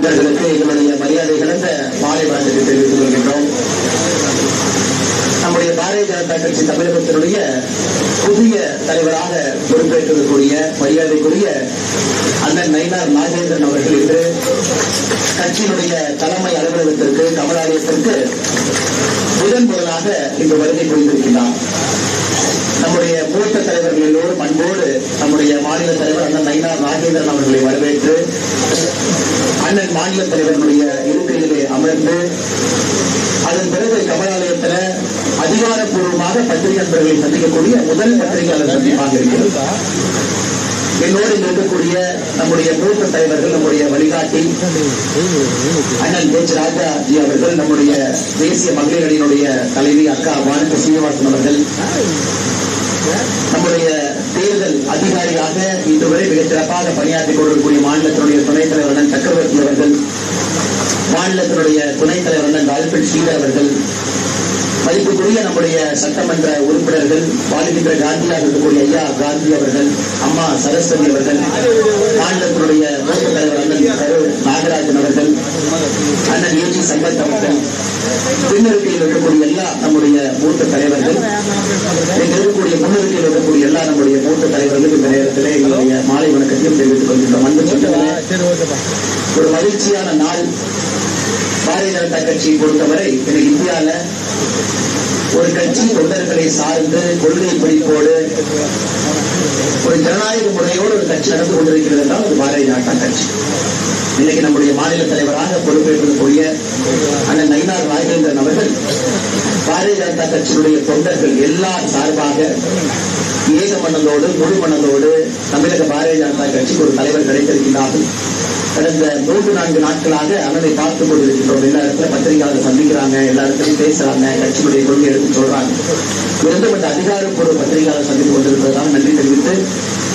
அவர்களுக்கு எங்களுடைய மரியாதை கலந்த மாலை வணக்கத்தை தெரிவித்துக் கொள்கின்றோம். நம்முடைய பாரதிய ஜனதா கட்சி தமிழகத்தினுடைய புதிய தலைவராக பொறுப்பேற்றிருக்கக்கூடிய மரியாதைக்குரிய அண்ணன் நயினார் நாகேந்திரன் அவர்கள் இன்று கட்சியினுடைய தலைமை அலுவலகத்திற்கு கமலாலயத்திற்கு முதன் முதலாக இன்று வருகை புரிந்திருக்கிறார் நம்முடைய மூத்த தலைவர்கள் எல்லோரும் அன்போடு மாநில தலைவர் அண்ணன் நைனா நாகேந்திரன் அவர்களை வரவேற்று அண்ணன் மாநில தலைவர்களுடைய இருக்கையிலே அமர்ந்து அதன் பிறகு கமலாலயத்தில் அதிகாரப்பூர்வமாக பத்திரிகை நண்பர்களை சந்திக்கக்கூடிய முதல் பத்திரிகையாளர் சந்திப்பாக இருக்கிறது என்னோடு இருக்கக்கூடிய நம்முடைய மூத்த தலைவர்கள் நம்முடைய வழிகாட்டி அண்ணன் எச். ராஜாஜி அவர்கள் நம்முடைய தேசிய மகளிர் அணியினுடைய தலைவி அக்கா வானக சீனிவாசன் அவர்கள் நம்முடைய தேர்தல் அதிகாரியாக இன்று வரை மிகச் சிறப்பாக பணியாற்றிக் கொண்டிருக்கக்கூடிய மாநிலத்தினுடைய துணைத் தலைவர் அண்ணன் சக்கரவர்த்தி அவர்கள். மாநிலத்தினுடைய துணைத் தலைவர் அண்ணன் டால்பின் ஸ்ரீதர் அவர்கள். மதிப்புக்குரிய நம்முடைய சட்டமன்ற உறுப்பினர்கள் வாழ்கின்ற காந்தியாக இருக்கக்கூடிய ஐயா காந்தி அவர்கள் அம்மா சரஸ்வதி அவர்கள் மாநிலத்தினுடைய மூத்த தலைவர் அண்ணன் கரு நாகராஜன் அவர்கள் அண்ணன் ஏஜி சம்பத் அவர்கள் பின்னிருக்கையில் இருக்கக்கூடிய எல்லா நம்முடைய மூத்த தலைவர்கள் இங்க இருக்கக்கூடிய முன்னிருக்கையில் இருக்கக்கூடிய எல்லா நம்முடைய மூத்த தலைவர்களும் இந்த நேரத்தில் எங்களுடைய மாலை வணக்கத்தையும் தெரிவித்துக் கொள்கின்றோம். ஒரு மகிழ்ச்சியான நாள் பாரதிய ஜனதா கட்சியை பொறுத்தவரை இன்னைக்கு இந்தியாவில் ஒரு கட்சி தொண்டர்களை சார்ந்து கொள்கை பிடிப்போடு ஒரு ஜனநாயக முறையோடு ஒரு கட்சி நடந்து கொண்டிருக்கிறது என்றால் அது பாரதிய ஜனதா கட்சி. இன்னைக்கு நம்முடைய மாநில தலைவராக பொறுப்பேற்றக்கூடிய அண்ணன் நயினார் ராஜேந்திரன் அவர்கள் பாரதிய ஜனதா கட்சியினுடைய தொண்டர்கள் எல்லா சார்பாக ஏக மனதோடு முழு மனதோடு தமிழக பாரதிய ஜனதா கட்சிக்கு ஒரு தலைவர் கிடைத்திருக்கிறார்கள் கடந்த மூன்று நான்கு நாட்களாக அண்ணனை பார்த்துக் கொண்டிருக்கிறோம் எல்லா இடத்துல பத்திரிகையாளர் சந்திக்கிறாங்க எல்லா இடத்துலையும் பேசுறாங்க கட்சியுடைய கொள்கை எடுத்து சொல்றாங்க. விருந்தப்பட்ட அதிகாரப்பூர்வ பத்திரிகையாளர் சந்தித்து கொண்டிருப்பதால் நன்றி தெரிவித்து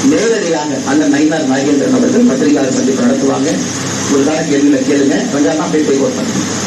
நேரடியாக அந்த நயினார் நாகேந்திரன் அவர்கள் பத்திரிகையாளர் சந்திப்பு நடத்துவாங்க. உங்களுக்கான கேள்வியில கேளுங்க. வெங்காயமா போய் போய் கொடுப்பாங்க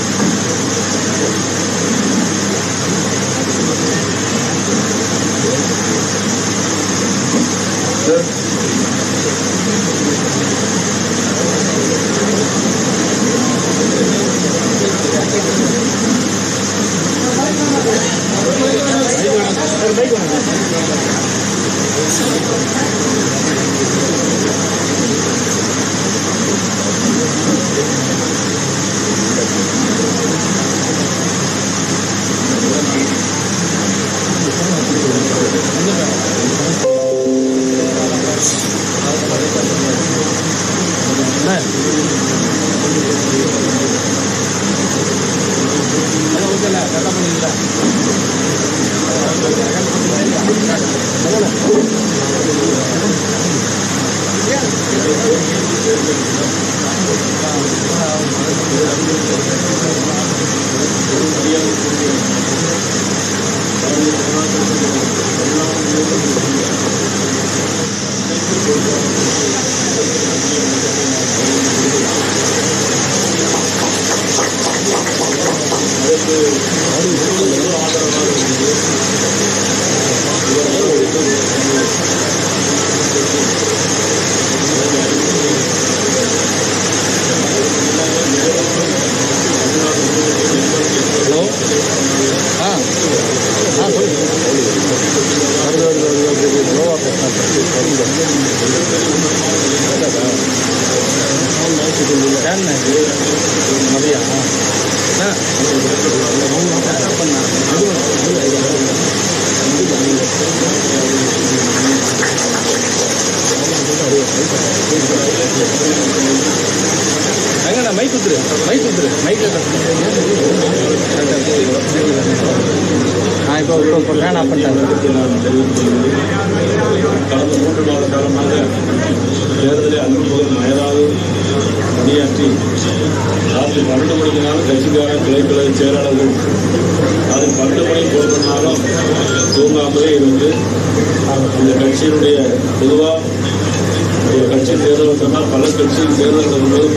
работать на таких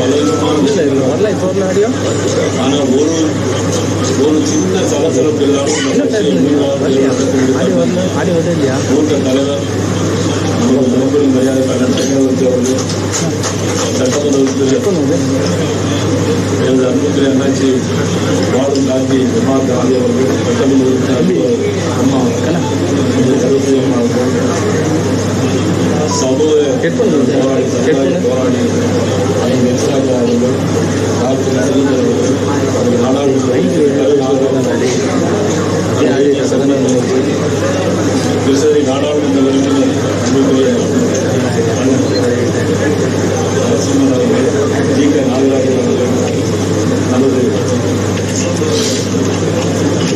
இல்லை இல்லை வரல இப்போ வரல ஆடியோ ஆனால் ஒரு ஒரு சின்ன சலசலப்பு இல்லாமல் இந்த இன்னும் கட்சியை டைம் வரலையா ஆடியோ வரல ஆடியோ வருது இல்லையா மூத்த தலைவர் நமது மரியாதை அண்ணன் சக்கரவர்த்தி அவர்கள் சட்டமன்றத்தில் எனது அன்புக்குரிய அண்ணாச்சி வாழும் காந்தி அம்மா காந்தி அவர்கள் சட்டமன்ற அம்மா கருத்து அம்மா சமூக போராடி போராடி அண்ணன் வெக்ஸாகா அவர்கள் டாக்டர் நரேந்திர அவர்கள் நாடாளுமன்ற கிருஷ்ணகிரி நாடாளுமன்ற உறுப்பினர் அன்புக்குரிய நரசிம்மன் அவர்கள் ஜி கே நாகராஜன் அவர்கள் நமது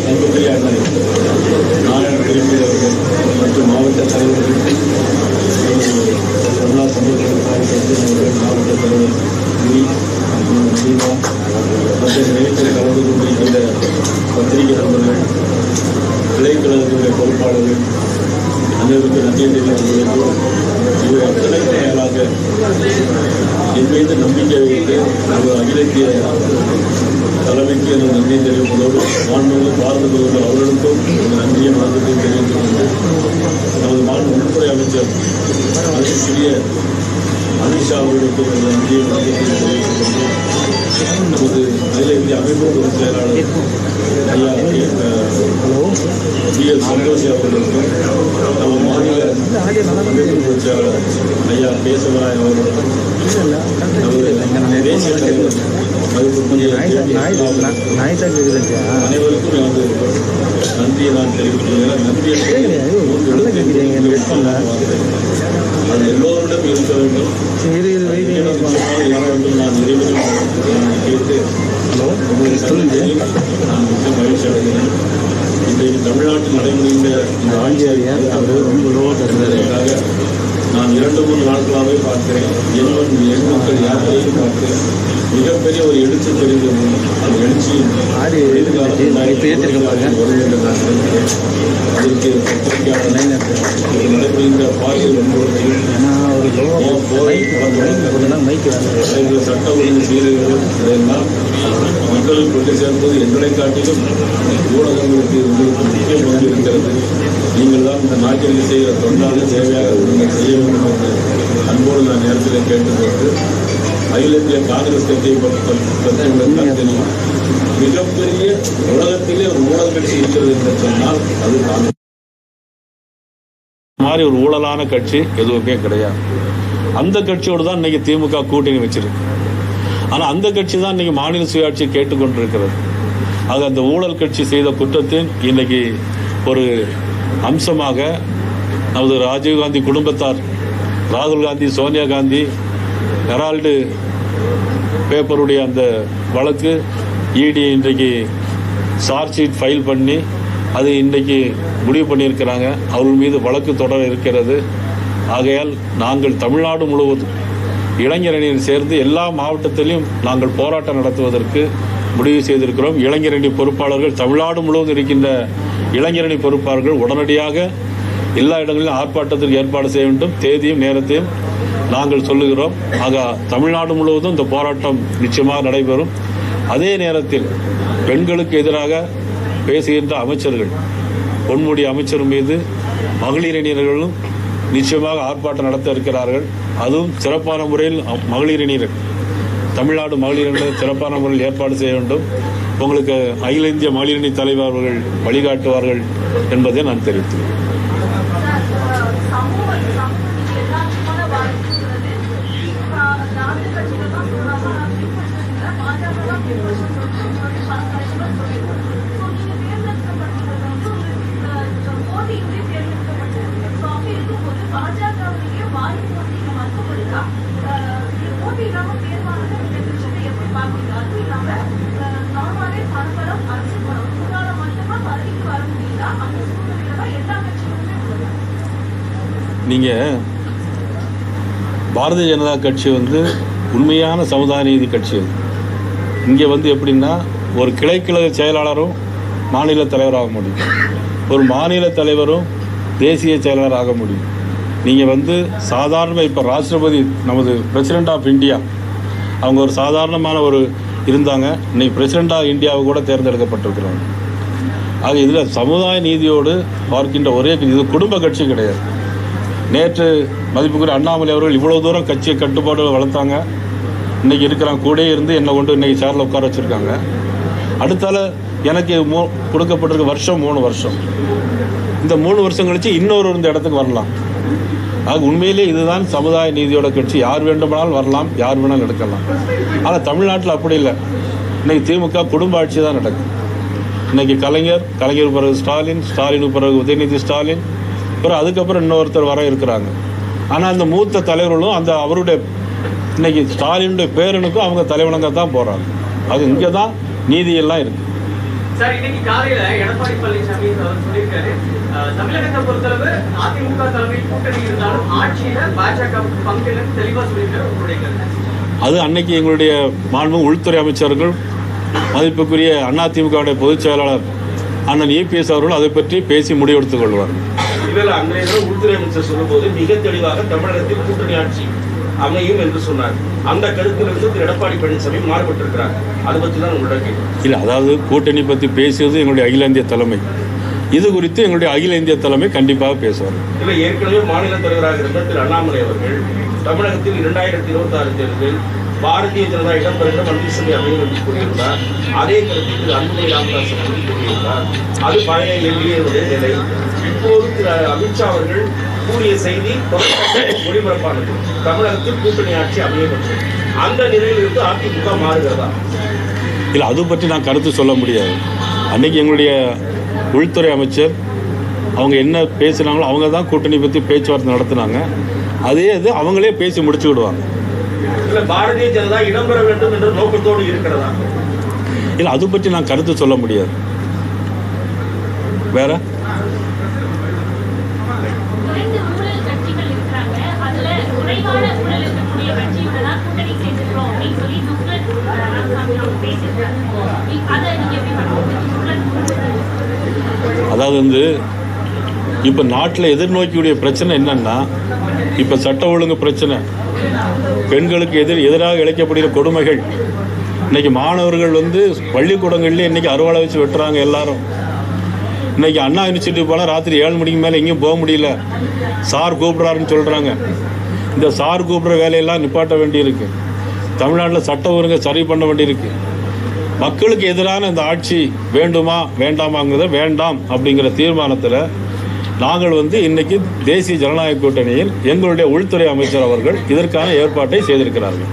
அன்புக்குரிய அண்ணன். நாய் ஜே. பி. தான் கேட்குதுங்க அனைவருக்கும் எனது நன்றியை நான் தெரிவித்துள்ளேன் நன்றி நல்லா கேட்குறீங்க அது எல்லோரிடம் இருக்க வேண்டும் இரு இரு வைத்து நான் நிறைவேற்றும் கேட்டு நான் மிக மகிழ்ச்சி அடைகிறேன் இன்றைக்கு தமிழ்நாட்டில் நடைபெறுகின்ற இந்த ஆட்சியார் அவர் ரொம்ப லோவாக இருந்தார் நான் இரண்டு மூன்று நாட்களாகவே பார்க்கிறேன் எண்மண் எண் மக்கள் யாத்திரையும் பார்க்கிறேன் மிகப்பெரிய ஒரு எழுச்சி தெரிந்தது அந்த நினைக்கிறேன். அதற்கு பத்திரிகையாளர் நடைபெறுகின்ற பாலியல் நடைபெறுகிற சட்ட ஒழுங்கு சீரழிவுகள் இதையெல்லாம் மக்களுக்கு கொண்டு சேர்ப்பது எங்களை காட்டிலும் ஊடகங்களுக்கு உங்களுக்கு முக்கிய பங்கு இருக்கிறது நாட்டிற்கு செய்கிற தொண்டாக சேவையாக நீங்கள் செய்ய வேண்டும் என்று அன்போடு நான் நேரத்தில் கேட்டுக்கொண்டு அகில காங்கிரஸ் கட்சியை பற்றி மிகப்பெரிய உலகத்திலே ஒரு ஊழல் கட்சி இருக்கிறது என்று சொன்னால் அது காங்கிரஸ். மாதிரி ஒரு ஊழலான கட்சி எதுவுமே கிடையாது. அந்த கட்சியோடு தான் இன்னைக்கு திமுக கூட்டணி வச்சிருக்கு. ஆனால் அந்த கட்சி தான் இன்னைக்கு மாநில சுயாட்சியை கேட்டுக்கொண்டிருக்கிறது. ஆக அந்த ஊழல் கட்சி செய்த குற்றத்தின் இன்னைக்கு ஒரு அம்சமாக நமது ராஜீவ்காந்தி குடும்பத்தார் ராகுல் காந்தி சோனியா காந்தி ஹெரால்டு பேப்பருடைய அந்த வழக்கு இடி இன்றைக்கு சார்ஜ் ஷீட் ஃபைல் பண்ணி அது இன்றைக்கு முடிவு பண்ணியிருக்கிறாங்க. அவர்கள் மீது வழக்கு தொடர இருக்கிறது. ஆகையால் நாங்கள் தமிழ்நாடு முழுவதும் இளைஞரணியில் சேர்ந்து எல்லா மாவட்டத்திலையும் நாங்கள் போராட்டம் நடத்துவதற்கு முடிவு செய்திருக்கிறோம். இளைஞரணி பொறுப்பாளர்கள் தமிழ்நாடு முழுவதும் இருக்கின்ற இளைஞரணி பொறுப்பாளர்கள் உடனடியாக எல்லா இடங்களிலும் ஆர்ப்பாட்டத்திற்கு ஏற்பாடு செய்ய வேண்டும். தேதியும் நேரத்தையும் நாங்கள் சொல்லுகிறோம். ஆக தமிழ்நாடு முழுவதும் இந்த போராட்டம் நிச்சயமாக நடைபெறும். அதே நேரத்தில் பெண்களுக்கு எதிராக பேசுகின்ற அமைச்சர்கள் பொன்முடி அமைச்சர் மீது மகளிரணியர்களும் நிச்சயமாக ஆர்ப்பாட்டம் நடத்த இருக்கிறார்கள். அதுவும் சிறப்பான முறையில் மகளிர் மகளிரணியர்கள் தமிழ்நாடு மகளிரணியர் சிறப்பான முறையில் ஏற்பாடு செய்ய வேண்டும். உங்களுக்கு அகில இந்திய மகளிரணி தலைவர் அவர்கள் வழிகாட்டுவார்கள் என்பதை நான் தெரிவித்தேன் சமூக சமூகத்துக்கு எல்லாத்துக்குமான வாய்ப்புங்கிறது நாட்டு கட்சிகள் தான் சொல்றாங்க நான் பின்பற்றுறதில்ல பாஜக தான் பின்பற்றுறது சொல்லி பல தலைவர்கள் சொல்லியிருக்காங்க ஸோ நீங்க தேர்ந்தெடுக்கப்பட்டது வந்து ஒரு போட்டியின்றி தேர்ந்தெடுக்கப்பட்டிருக்கு ஸோ அப்படி இருக்கும்போது பாஜகவுடைய வாய்ப்பு வந்து நீங்க மறுக்கப்படுதா போட்டி இல்லாம தேர்வானது இந்த விஷயத்தை எப்படி பார்க்குறீங்க அதுவும் இல்லாம நார்மலாவே பரபரம் அரசு படம் உங்களால மட்டுமா பதவிக்கு வர முடியுதா அந்த சூழ்நிலையில தான் எல்லா கட்சிகளுமே உள்ளது நீங்கள் பாரதிய ஜனதா கட்சி வந்து உண்மையான சமுதாய நீதி கட்சி அது. இங்கே வந்து எப்படின்னா ஒரு கிளைக்கழக செயலாளரும் மாநில தலைவராக முடியும். ஒரு மாநில தலைவரும் தேசிய செயலாளர் ஆக முடியும். நீங்கள் வந்து சாதாரண இப்போ ராஷ்டிரபதி நமது பிரசிடெண்ட் ஆஃப் இந்தியா அவங்க ஒரு சாதாரணமான ஒரு இருந்தாங்க. இன்னைக்கு பிரசிடெண்ட் ஆஃப் இந்தியாவை கூட தேர்ந்தெடுக்கப்பட்டிருக்கிறாங்க. ஆக இதில் சமுதாய நீதியோடு பார்க்கின்ற ஒரே இது குடும்ப கட்சி கிடையாது. நேற்று மதிப்புக்குரிய அண்ணாமலை அவர்கள் இவ்வளோ தூரம் கட்சியை கட்டுப்பாடுகள் வளர்த்தாங்க. இன்னைக்கு இருக்கிறாங்க கூடயே இருந்து என்னை கொண்டு இன்னைக்கு சேரில் உட்கார வச்சுருக்காங்க. அடுத்தால எனக்கு மூ கொடுக்கப்பட்டிருக்க வருஷம் மூணு வருஷம். இந்த மூணு வருஷம் கழிச்சு இன்னொரு இந்த இடத்துக்கு வரலாம். ஆக உண்மையிலே இதுதான் சமுதாய நீதியோட கட்சி. யார் வேண்டுமானாலும் வரலாம் யார் வேணாலும் எடுக்கலாம். ஆனால் தமிழ்நாட்டில் அப்படி இல்லை. இன்னைக்கு திமுக குடும்ப ஆட்சி தான் நடக்கும் இன்னைக்கு கலைஞர் கலைஞர் பிறகு ஸ்டாலின் ஸ்டாலின் பிறகு உதயநிதி ஸ்டாலின் பிறகு அதுக்கப்புறம் இன்னொருத்தர் வர இருக்கிறாங்க. ஆனால் அந்த மூத்த தலைவர்களும் அந்த அவருடைய இன்னைக்கு ஸ்டாலினுடைய பேரனுக்கும் அவங்க தலைவணங்க தான் போகிறாங்க அது இங்கே தான் நீதியெல்லாம் இருக்குது சார் இன்னைக்கு காலையில எடப்பாடி பழனிசாமி அவர் சொல்லியிருக்காரு. அஹ், தமிழகத்தை பொறுத்தளவு அதிமுக தலைமையில் கூட்டணி இருந்தாலும் ஆட்சியில பாஜக பங்கு இல்லைன்னு தெளிவா சொல்லியிருக்காரு உங்களுடைய கருத்து. அது அன்னைக்கு எங்களுடைய மாண்பு உள்துறை அமைச்சர்கள் மதிப்புக்குரிய அதிமுகவுடைய பொதுச் செயலாளர் அண்ணன் இபிஎஸ் அவர்கள் அதை பற்றி பேசி முடிவெடுத்துக் கொள்வார். இதில் அன்றைய உள்துறை அமைச்சர் சொல்லும்போது மிக தெளிவாக தமிழகத்தில் கூட்டணி ஆட்சி அமையும் என்று சொன்னார். அந்த கருத்திலிருந்து திரு எடப்பாடி பழனிசாமி மாறுபட்டிருக்கிறார். அதை பற்றி தான் உங்களோட இல்லை அதாவது கூட்டணி பற்றி பேசியது எங்களுடைய அகில இந்திய தலைமை. இது குறித்து எங்களுடைய அகில இந்திய தலைமை கண்டிப்பாக பேசுவார். இதில் ஏற்கனவே மாநில தலைவராக இருந்த திரு அண்ணாமலை அவர்கள் தமிழகத்தில் இரண்டாயிரத்தி இருபத்தி ஆறு தேர்தலில் பாரதிய ஜனதா இடம்பெறுகிற மந்திரிசபை அமையும் என்று கூறியிருந்தார். அதே கருத்துக்கு அன்புமணி ராமதாஸ் அவர்கள் கூறியிருந்தார். அது பழைய எல்லையுடைய நிலை. இப்போது திரு அமித்ஷா அவர்கள் கூறிய செய்தி ஒளிபரப்பானது. தமிழகத்தில் கூட்டணி ஆட்சி அமையப்பட்டது. அந்த நிலையில் இருந்து அதிமுக மாறுகிறதா? இல்லை அது பற்றி நான் கருத்து சொல்ல முடியாது. அன்னைக்கு எங்களுடைய உள்துறை அமைச்சர் அவங்க என்ன பேசுனாங்களோ அவங்க தான் கூட்டணி பற்றி பேச்சுவார்த்தை நடத்துனாங்க. அதே இது அவங்களே பேசி முடிச்சு விடுவாங்க இல்ல பாரதிய ஜனதா இடம்பெற வேண்டும் என்ற நோக்கத்தோடு இருக்கிறதா? இல்லை அது பற்றி நான் கருத்து சொல்ல முடியாது. வேற? அதாவது வந்து இப்போ நாட்டில் எதிர்நோக்கியுடைய பிரச்சனை என்னன்னா இப்போ சட்ட ஒழுங்கு பிரச்சனை. பெண்களுக்கு எதிர் எதிராக இழைக்கப்படுகிற கொடுமைகள். இன்றைக்கி மாணவர்கள் வந்து பள்ளிக்கூடங்கள்லேயே இன்றைக்கி அறுவாலை வச்சு வெட்டுறாங்க எல்லாரும். இன்னைக்கு அண்ணா யூனிவர்சிட்டி போனால் ராத்திரி ஏழு மணிக்கு மேலே எங்கேயும் போக முடியல. சார் கூப்பிட்றாருன்னு சொல்கிறாங்க இந்த சார் கூப்பிட்ற வேலையெல்லாம் நிப்பாட்ட வேண்டியிருக்கு. தமிழ்நாட்டில் சட்ட ஒழுங்கை சரி பண்ண வேண்டியிருக்கு. மக்களுக்கு எதிரான இந்த ஆட்சி வேண்டுமா வேண்டாமாங்கிறத வேண்டாம் அப்படிங்கிற தீர்மானத்தில் நாங்கள் வந்து இன்னைக்கு தேசிய ஜனநாயக கூட்டணியில் எங்களுடைய உள்துறை அமைச்சர் அவர்கள் இதற்கான ஏற்பாட்டை செய்திருக்கிறார்கள்.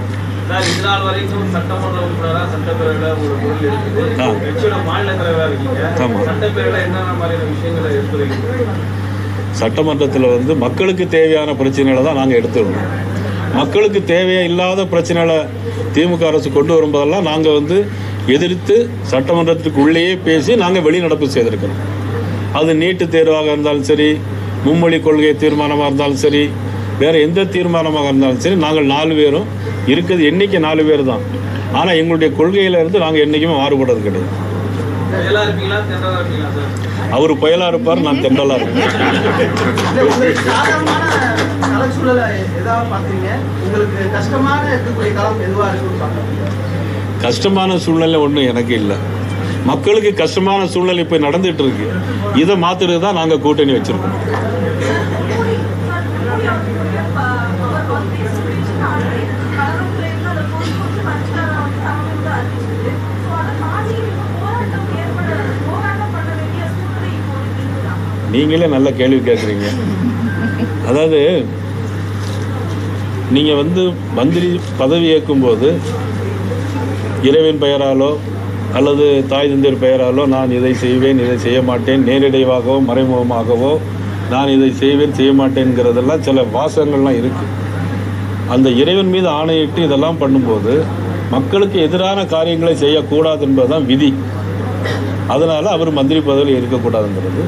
சட்டமன்றத்தில் வந்து மக்களுக்கு தேவையான பிரச்சனைகளை தான் நாங்கள் எடுத்துருந்தோம் மக்களுக்கு தேவையா இல்லாத பிரச்சனைகளை திமுக அரசு கொண்டு வரும்போதெல்லாம் நாங்கள் வந்து எதிர்த்து சட்டமன்றத்துக்கு உள்ளேயே பேசி நாங்கள் வெளிநடப்பு செய்திருக்கிறோம். அது நீட்டு தேர்வாக இருந்தாலும் சரி மும்மொழி கொள்கை தீர்மானமாக இருந்தாலும் சரி வேறு எந்த தீர்மானமாக இருந்தாலும் சரி நாங்கள் நாலு பேரும் இருக்கிறது எண்ணிக்கை நாலு பேர் தான். ஆனால் எங்களுடைய கொள்கையில இருந்து நாங்கள் என்றைக்குமே மாறுபடுறது கிடையாது. புயலா அவர் புயலாக இருப்பார் நான் தென்றலாக இருப்பேன். கஷ்டமான சூழ்நிலை ஒன்றும் எனக்கு இல்லை. மக்களுக்கு கஷ்டமான சூழ்நிலை இப்போ நடந்துட்டு இருக்கு. இதை மாத்துறது தான் நாங்கள் கூட்டணி வச்சிருக்கோம். நீங்களே நல்ல கேள்வி கேட்குறீங்க அதாவது நீங்கள் வந்து மந்திரி பதவி ஏற்கும்போது இரவின் பெயராலோ அல்லது தாய் தந்தையர் பெயராலோ நான் இதை செய்வேன் இதை செய்ய மாட்டேன் நேரிடைவாகவோ மறைமுகமாகவோ நான் இதை செய்வேன் செய்ய மாட்டேங்கிறதெல்லாம் சில வாசகங்கள்லாம் இருக்குது அந்த இறைவன் மீது ஆணையிட்டு இதெல்லாம் பண்ணும்போது மக்களுக்கு எதிரான காரியங்களை செய்யக்கூடாது என்பதுதான் விதி. அதனால அவர் மந்திரி பதவியில் இருக்கக்கூடாதுங்கிறது.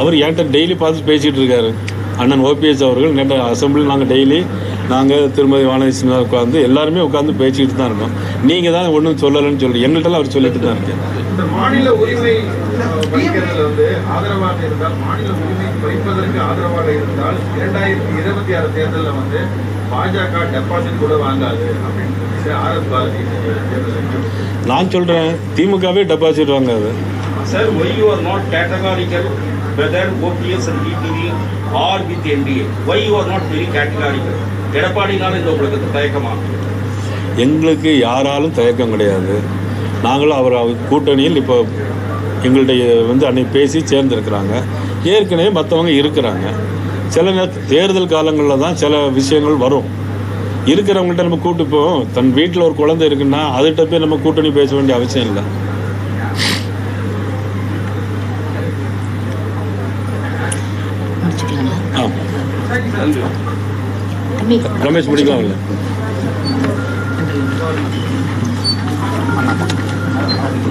அவர் என்கிட்ட டெய்லி பார்த்து பேசிகிட்டு இருக்காரு. அண்ணன் ஓபிஎஸ் அவர்கள் நேற்று அசம்பிளி நாங்கள் டெய்லி நாங்கள் திருமதி வானதி சின்ன உட்காந்து எல்லாருமே உட்காந்து பேசிக்கிட்டு தான் இருக்கோம். நீங்கள் தான் ஒன்றும் சொல்லலைன்னு சொல்லி எங்கள்கிட்டலாம் அவர் சொல்லிட்டு தான் இருக்கேன். மாநில உரிமை பறிக்கிறதுல வந்து ஆதரவாக இருந்தால் மாநில உரிமை பறிப்பதற்கு ஆதரவாக இருந்தால் இரண்டாயிரத்தி இருபத்தி ஆறு தேர்தலில் வந்து பாஜக டெபாசிட் கூட வாங்காது அப்படின்னு சொல்லி ஆர் எஸ் பாரதி தேர்தல் நான் சொல்கிறேன் திமுகவே டெபாசிட் வாங்காது Sir, why you are not categorical whether OPS and DTV or with NDA? Why you are not very categorical? எடப்பாடினால இந்த உங்களுக்கு தயக்கமா எங்களுக்கு யாராலும் தயக்கம் கிடையாது நாங்களும் அவர் கூட்டணியில் இப்போ எங்களுடைய வந்து அன்னைக்கு பேசி சேர்ந்துருக்கிறாங்க. ஏற்கனவே மற்றவங்க இருக்கிறாங்க. சில நேர தேர்தல் காலங்களில் தான் சில விஷயங்கள் வரும். இருக்கிறவங்கள்ட்ட நம்ம கூட்டு போவோம் தன் வீட்டில் ஒரு குழந்தை இருக்குன்னா அதுகிட்ட போய் நம்ம கூட்டணி பேச வேண்டிய அவசியம் இல்லை. ரமேஷ் முடிக்கலாம் இல்லை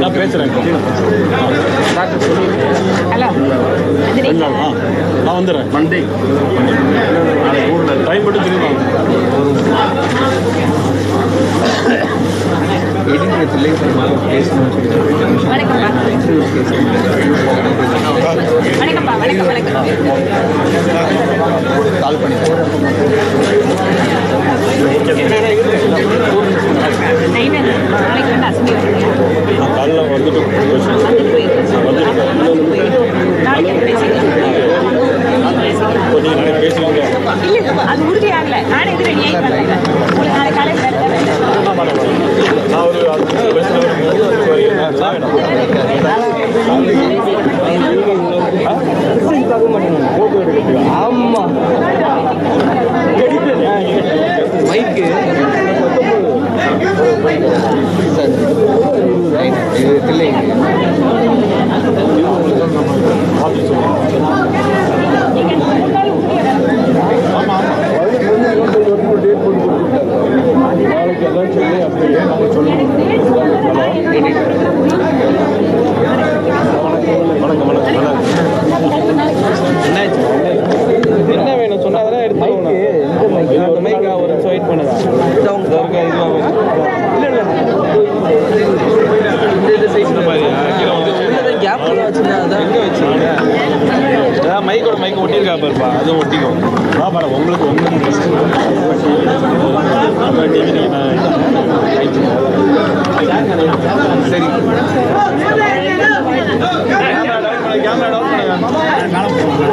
நான் பேசுகிறேன் நான் வந்துடுறேன் மண்டே டைம் மட்டும் தெரியுமா வணக்கம்ப்பா வணக்கம் வணக்கம் டைம் என்ன நாளைக்கு காலைல வந்துட்டு நீங்கள் பேசுவீங்க இல்லை அது உறுதியாகல. நானே இது ரெடி ஆகி உங்களுக்கு நாளை காலையில் வேறு நான் ஒரு அது பேசுகிறேன் ஆமா மைக்கு சார் இல்லைங்க நாளைக்கு எல்லாம் சொல்லி அப்படியே நம்ம சொல்லணும் வணக்கம் வணக்கம் என்னாச்சு என்ன வேணும் சொன்னாதான் எடுத்து அந்த மைக்கா ஒரு நிமிஷம் வெயிட் பண்ணுங்க இதோ இருக்கா, இதுவா இல்ல இல்ல இந்த இது சைஸ் கேப் எங்க வச்சீங்க அதான் மைக்கோட மைக் ஒட்டியிருக்கா அதுவும் ஒட்டிக்கும். வா பாரு உங்களுக்கு உங்களுக்கு ஃபஸ்ட்டு அப்புறம் டிவி சரி. கேமரா டவுன் பண்ணுங்க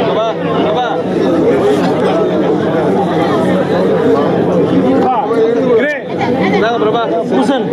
பிரபா பிரபா இந்தாங்க பிரபா பூசன்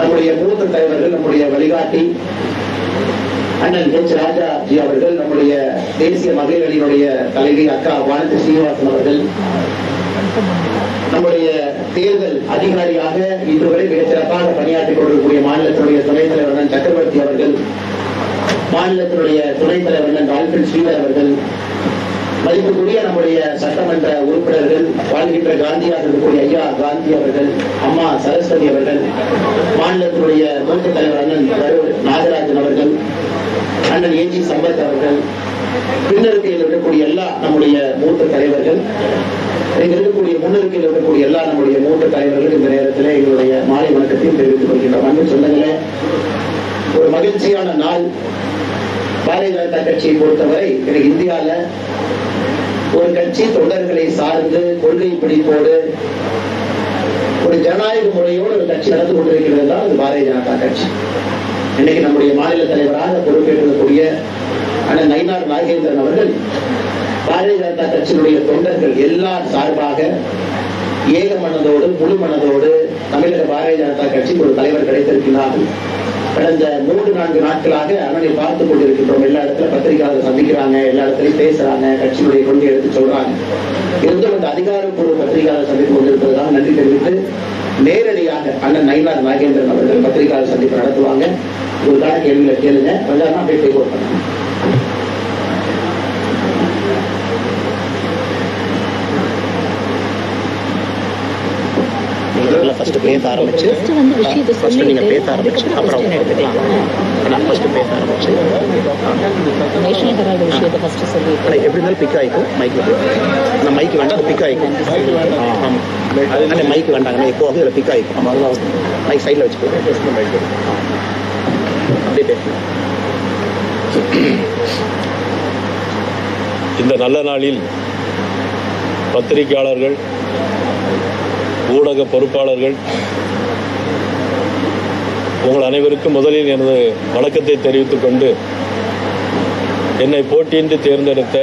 நம்முடைய மூத்த தலைவர்கள் நம்முடைய வழிகாட்டி அண்ணன் ஹெச் ராஜாஜி அவர்கள் நம்முடைய தேசிய மகளிர் அணியினுடைய தலைவி அக்கா வானதி ஸ்ரீனிவாசன் அவர்கள் நம்முடைய தேர்தல் அதிகாரியாக இன்று வரை மிகச் சிறப்பாக பணியாற்றிக் கொண்டிருக்கக்கூடிய மாநிலத்தினுடைய துணைத் தலைவர் சக்கரவர்த்தி அவர்கள் மாநிலத்தினுடைய துணைத் தலைவர் டால்பின் ஸ்ரீதர் அவர்கள் மதிப்புக்குரிய நம்முடைய சட்டமன்ற உறுப்பினர்கள் வாழ்கின்ற காந்தியாக இருக்கக்கூடிய ஐயா காந்தி அவர்கள் அம்மா சரஸ்வதி அவர்கள் மாநிலத்தினுடைய மூத்த தலைவர் அண்ணன் நாகராஜன் அவர்கள் அண்ணன் ஏஜி சம்பத் அவர்கள் பின்னருக்கையில் இருக்கக்கூடிய எல்லா நம்முடைய மூத்த தலைவர்கள் இங்க இருக்கக்கூடிய முன்னருக்கையில் இருக்கக்கூடிய எல்லா நம்முடைய மூத்த தலைவர்கள் இந்த நேரத்தில் எங்களுடைய மாலை வணக்கத்தையும் தெரிவித்துக் கொள்கின்றோம். அன்பு ஒரு மகிழ்ச்சியான நாள் பாரதிய ஜனதா கட்சியை பொறுத்தவரை எனக்கு இந்தியால ஒரு கட்சி தொண்டர்களை சார்ந்து கொள்கை பிடிப்போடு ஒரு ஜனநாயக முறையோடு ஒரு கட்சி நடந்து கொண்டிருக்கிறது தான் அது பாரதிய ஜனதா கட்சி. இன்னைக்கு நம்முடைய மாநில தலைவராக பொறுப்பேற்றிருக்கக்கூடிய அண்ணன் நயினார் நாகேந்திரன் அவர்கள் பாரதிய ஜனதா கட்சியினுடைய தொண்டர்கள் எல்லார் சார்பாக ஏக மனதோடு முழு மனதோடு தமிழக பாரதிய ஜனதா கட்சிக்கு ஒரு தலைவர் கிடைத்திருக்கிறார்கள் கடந்த மூன்று நான்கு நாட்களாக அண்ணனை பார்த்துக் கொண்டிருக்கின்றோம். எல்லா இடத்துல பத்திரிகையாளர் சந்திக்கிறாங்க எல்லா இடத்துலயும் பேசுறாங்க கட்சியினுடைய கொண்டு எடுத்து சொல்றாங்க. இருந்தும் அந்த அதிகாரப்பூர்வ பத்திரிகையாளர் சந்திப்பு கொண்டிருப்பதாக நன்றி தெரிவித்து நேரடியாக அண்ணன் நயினார் நாகேந்திரன் அவர்கள் பத்திரிகையாளர் சந்திப்பு நடத்துவாங்க. ஒரு உங்களுக்கான கேள்விகளை கேளுங்க. கொஞ்சம் அப்படியே டேக் பண்ணுங்க. ஃபர்ஸ்ட் பேச ஆரம்பிச்சு ஃபர்ஸ்ட் வந்து விஷயத்தை ஃபர்ஸ்ட் நீங்க சொல்லிட்டு பேச ஆரம்பிச்சு அப்புறம் நான் ஃபர்ஸ்ட் பேச ஆரம்பிச்சு. நேஷனல் ஹெரால்டு விஷயத்தை ஃபர்ஸ்ட் சொல்லிட்டு. ஆனா எப்படி இருந்தாலும் பிக் ஆயிக்கும் மைக் நான் மைக் வேண்டாம் பிக் ஆயிக்கும் ஆமா. அந்த மைக் வேண்டாங்க எப்போ வந்து இதில் பிக் ஆயிக்கும் மைக் சைடில் வச்சுக்கோ. அப்படியே பேசுங்க இந்த நல்ல நாளில் பத்திரிகையாளர்கள் ஊடக பொறுப்பாளர்கள் உங்கள் அனைவருக்கும் முதலில் எனது வணக்கத்தை தெரிவித்துக் கொண்டு என்னை போட்டியின்றி தேர்ந்தெடுத்த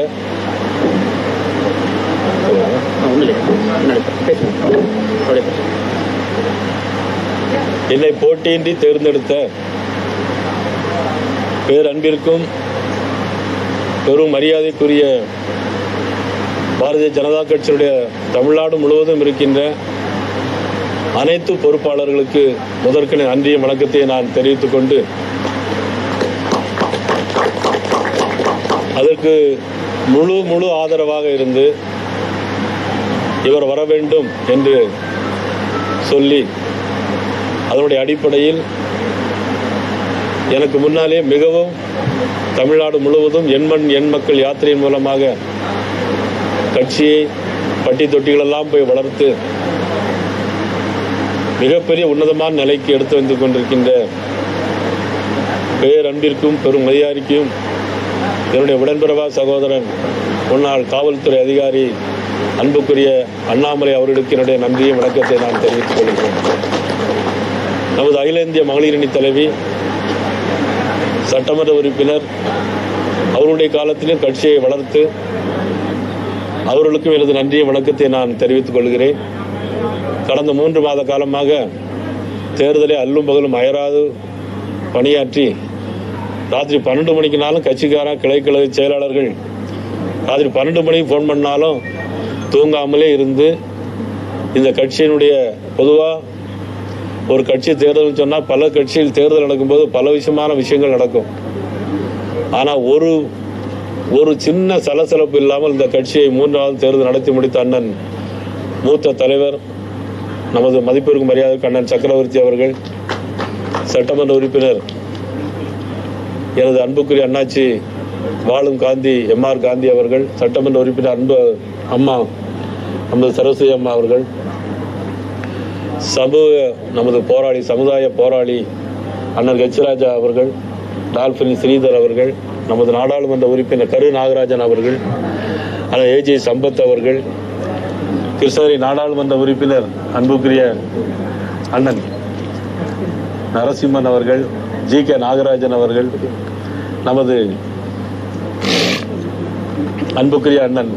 என்னை போட்டியின்றி தேர்ந்தெடுத்த பேரன்பிற்கும் பெரும் மரியாதைக்குரிய பாரதிய ஜனதா கட்சியுடைய தமிழ்நாடு முழுவதும் இருக்கின்ற அனைத்து பொறுப்பாளர்களுக்கு முதற்கன அன்றிய வணக்கத்தை நான் தெரிவித்துக் கொண்டு அதற்கு முழு முழு ஆதரவாக இருந்து இவர் வர வேண்டும் என்று சொல்லி அதனுடைய அடிப்படையில் எனக்கு முன்னாலே மிகவும் தமிழ்நாடு முழுவதும் எண்மண் எண் மக்கள் யாத்திரையின் மூலமாக கட்சியை பட்டி தொட்டிகளெல்லாம் போய் வளர்த்து மிகப்பெரிய உன்னதமான நிலைக்கு எடுத்து வந்து கொண்டிருக்கின்ற பேரன்பிற்கும் பெரும் மரியாதைக்கும் என்னுடைய உடன்பிறவா சகோதரன் முன்னாள் காவல்துறை அதிகாரி அன்புக்குரிய அண்ணாமலை அவர்களுக்கு என்னுடைய நன்றியும் வணக்கத்தை நான் தெரிவித்துக் கொள்கிறேன். நமது அகில இந்திய மகளிரணி தலைவி சட்டமன்ற உறுப்பினர் அவருடைய காலத்திலும் கட்சியை வளர்த்து அவர்களுக்கும் எனது நன்றியும் வணக்கத்தை நான் தெரிவித்துக் கொள்கிறேன். கடந்த மூன்று மாத காலமாக தேர்தலை அல்லும் பகலும் அயராது பணியாற்றி ராத்திரி பன்னெண்டு மணிக்குனாலும் கட்சிக்காரா கிளை கழக செயலாளர்கள் ராத்திரி பன்னெண்டு மணிக்கு ஃபோன் பண்ணாலும் தூங்காமலே இருந்து இந்த கட்சியினுடைய பொதுவாக ஒரு கட்சி தேர்தல்னு சொன்னால் பல கட்சியில் தேர்தல் நடக்கும்போது பல விஷயமான விஷயங்கள் நடக்கும். ஆனால் ஒரு ஒரு சின்ன சலசலப்பு இல்லாமல் இந்த கட்சியை மூன்றாவது தேர்தல் நடத்தி முடித்த அண்ணன் மூத்த தலைவர் நமது மதிப்பிற்கும் மரியாதை கண்ணன் சக்கரவர்த்தி அவர்கள் சட்டமன்ற உறுப்பினர் எனது அன்புக்குரிய அண்ணாச்சி வாழும் காந்தி எம்ஆர் காந்தி அவர்கள் சட்டமன்ற உறுப்பினர் அன்பு அம்மா நமது சரஸ்வதி அம்மா அவர்கள் சமூக நமது போராளி சமுதாய போராளி அண்ணன் கச்சிராஜா அவர்கள் டால்பின் ஸ்ரீதர் அவர்கள் நமது நாடாளுமன்ற உறுப்பினர் கரு நாகராஜன் அவர்கள் அண்ணன் ஏஜே சம்பத் அவர்கள் கிருஷ்ணகிரி நாடாளுமன்ற உறுப்பினர் அன்புக்குரிய அண்ணன் நரசிம்மன் அவர்கள் ஜி கே நாகராஜன் அவர்கள் நமது அன்புக்குரிய அண்ணன்